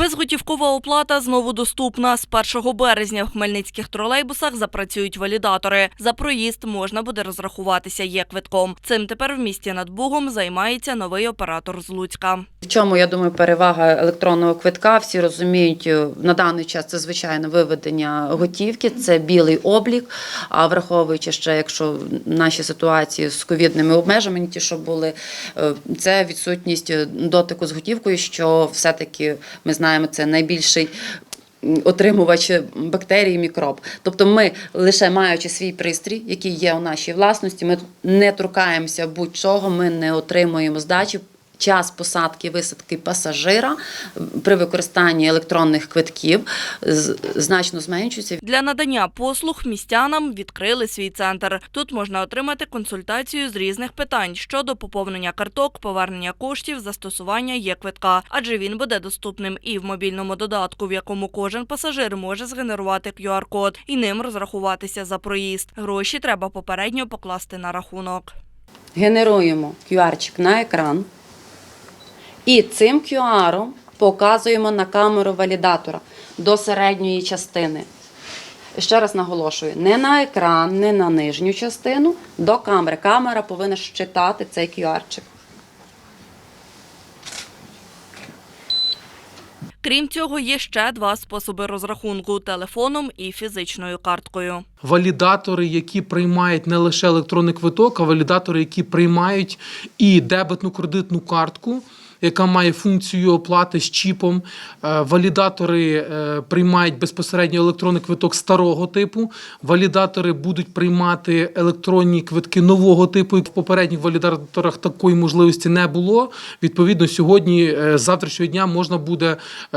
Безготівкова оплата знову доступна. З 1 березня в хмельницьких тролейбусах запрацюють валідатори. За проїзд можна буде розрахуватися є квитком. Цим тепер в місті над Бугом займається новий оператор з Луцька. В чому я думаю перевага електронного квитка? Всі розуміють е, на даний час це звичайно виведення готівки, це білий облік. А враховуючи ще, якщо наші ситуації з ковідними обмеженнями, ті, що були, е, це відсутність дотику з готівкою, що все-таки ми знаємо, це найбільший. Отримувач бактерій, мікроб. Тобто, ми лише маючи свій пристрій, який є у нашій власності, ми не торкаємося будь-чого, ми не отримуємо здачі. Час посадки висадки пасажира при використанні електронних квитків значно зменшується. Для надання послуг містянам відкрили свій центр. Тут можна отримати консультацію з різних питань щодо поповнення карток, повернення коштів, застосування є квитка, адже він буде доступним і в мобільному додатку, в якому кожен пасажир може згенерувати QR-код і ним розрахуватися за проїзд. Гроші треба попередньо покласти на рахунок. Генеруємо QR-чик на екран і цим QR показуємо на камеру валідатора до середньої частини. Ще раз наголошую: не на екран, не на нижню частину, до камери. Камера повинна щитати цей QR-чик. Крім цього, є ще два способи розрахунку телефоном і фізичною карткою. валідатори, які приймають не лише електронний квиток, а валідатори, які приймають і дебетну кредитну картку. Яка має функцію оплати з чіпом. Е, Валідатори е, приймають безпосередньо електронний квиток старого типу. Валідатори будуть приймати електронні квитки нового типу. В попередніх валідаторах такої можливості не було. Відповідно, сьогодні, е, завтрашнього дня, можна буде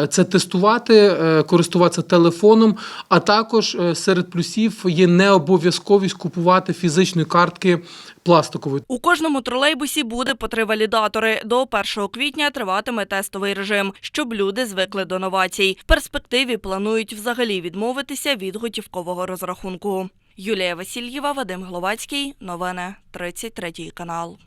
це тестувати, користуватися телефоном. А також серед плюсів є необов'язковість купувати фізичні картки пластикової. У кожному тролейбусі буде по три валідатори. До 1 квітня триватиме тестовий режим, щоб люди звикли до новацій. В перспективі планують взагалі відмовитися від готівкового розрахунку. Юлія Васильєва, Вадим Гловацький. Новини 33 канал.